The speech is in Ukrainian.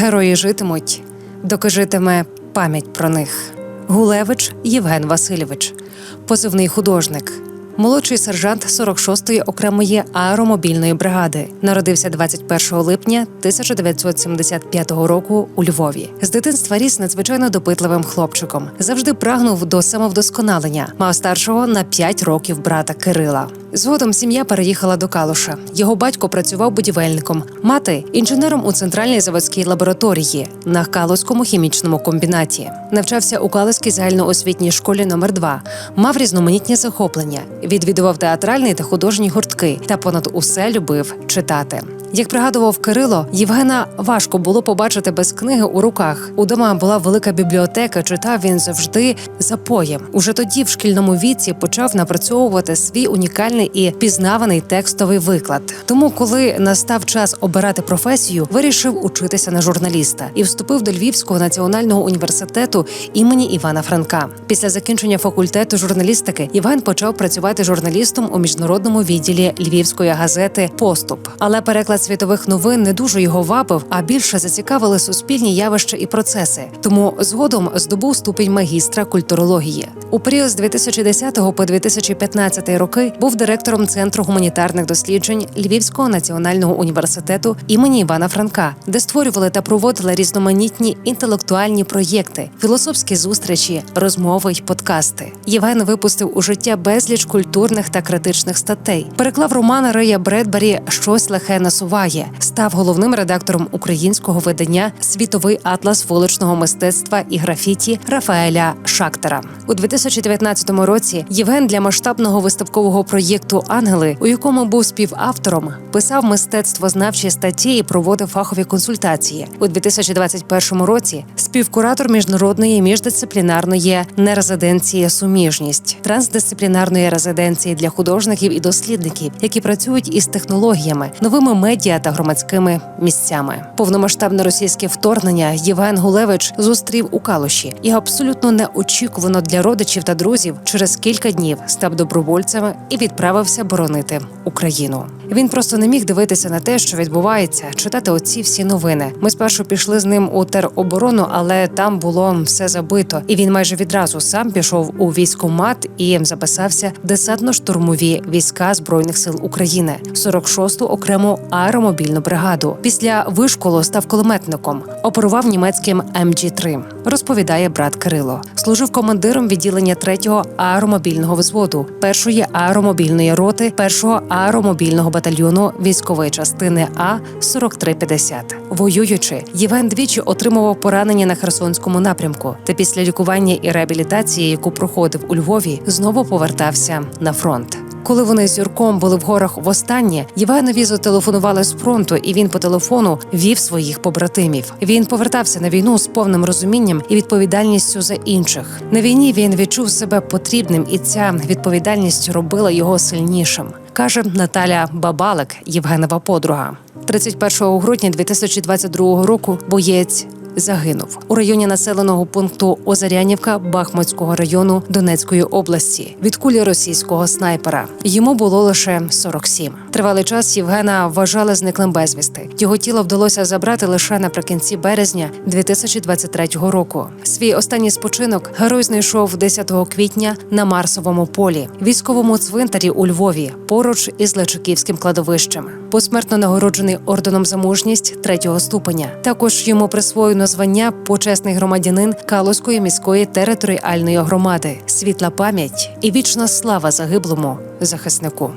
Герої житимуть, доки житиме пам'ять про них. Гулевич Євген Васильович, позивний художник, молодший сержант 46-ї окремої аеромобільної бригади. Народився 21 липня 1975 року у Львові. З дитинства ріс надзвичайно допитливим хлопчиком. Завжди прагнув до самовдосконалення. Мав старшого на 5 років брата Кирила. Згодом сім'я переїхала до Калуша. Його батько працював будівельником, мати інженером у центральній заводській лабораторії на Калуському хімічному комбінаті. Навчався у Калуській загальноосвітній школі номер 2 мав різноманітні захоплення, відвідував театральний та художні гуртки та понад усе любив читати. Як пригадував Кирило, Євгена важко було побачити без книги у руках. Удома була велика бібліотека. Читав він завжди запоєм. Уже тоді, в шкільному віці, почав напрацьовувати свій унікальний і пізнаваний текстовий виклад. Тому, коли настав час обирати професію, вирішив учитися на журналіста і вступив до Львівського національного університету імені Івана Франка. Після закінчення факультету журналістики Євген почав працювати журналістом у міжнародному відділі львівської газети Поступ. Але переклад світових новин не дуже його вапив, а більше зацікавили суспільні явища і процеси. Тому згодом здобув ступінь магістра культурології. У період з 2010 по 2015 роки був директором центру гуманітарних досліджень Львівського національного університету імені Івана Франка, де створювали та проводили різноманітні інтелектуальні проєкти, філософські зустрічі, розмови й подкасти. Євген випустив у життя безліч культурних та критичних статей. Переклав роман Рея Бредбері Щось лихе насуває, став головним редактором українського видання Світовий атлас вуличного мистецтва і графіті Рафаеля Шактера. У 2019 році Євген для масштабного виставкового проєкту Ангели, у якому був співавтором, писав мистецтвознавчі статті і проводив фахові консультації. У 2021 році співкуратор міжнародної міждисциплінарної нерезиденції Суміжність трансдисциплінарної резиденції для художників і дослідників, які працюють із технологіями, новими медіа та громадськими місцями. Повномасштабне російське вторгнення Євген Гулевич зустрів у Калуші і абсолютно неочікувано для родичів та друзів через кілька днів став добровольцями і відправився боронити Україну. Він просто не міг дивитися на те, що відбувається, читати оці всі новини. Ми спершу пішли з ним у тероборону, але там було все забито. І він майже відразу сам пішов у військкомат і записався в десантно-штурмові війська збройних сил України, 46-ту окрему аеромобільну бригаду. Після вишколу став кулеметником, оперував німецьким МГ-3, Розповідає брат Кирило. Служив командиром відділення 3-го аеромобільного взводу, першої аеромобільної роти, першого аеромобільного батальйону військової частини А 4350 Воюючи, Євген двічі отримував поранення на Херсонському напрямку. Та після лікування і реабілітації, яку проходив у Львові, знову повертався на фронт. Коли вони з Юрком були в горах востаннє, Євгенові зателефонували з фронту, і він по телефону вів своїх побратимів. Він повертався на війну з повним розумінням і відповідальністю за інших. На війні він відчув себе потрібним, і ця відповідальність робила його сильнішим. Каже Наталя Бабалик, Євгенова подруга. 31 грудня 2022 року боєць загинув у районі населеного пункту Озарянівка Бахмутського району Донецької області від кулі російського снайпера. Йому було лише 47. Тривалий час Євгена вважали зниклим безвісти. Його тіло вдалося забрати лише наприкінці березня 2023 року. Свій останній спочинок герой знайшов 10 квітня на Марсовому полі, військовому цвинтарі у Львові, поруч із Лечаківським кладовищем. Посмертно нагороджений орденом за мужність третього ступеня. Також йому присвоєно звання почесний громадянин Калузької міської територіальної громади, світла пам'ять і вічна слава загиблому захиснику.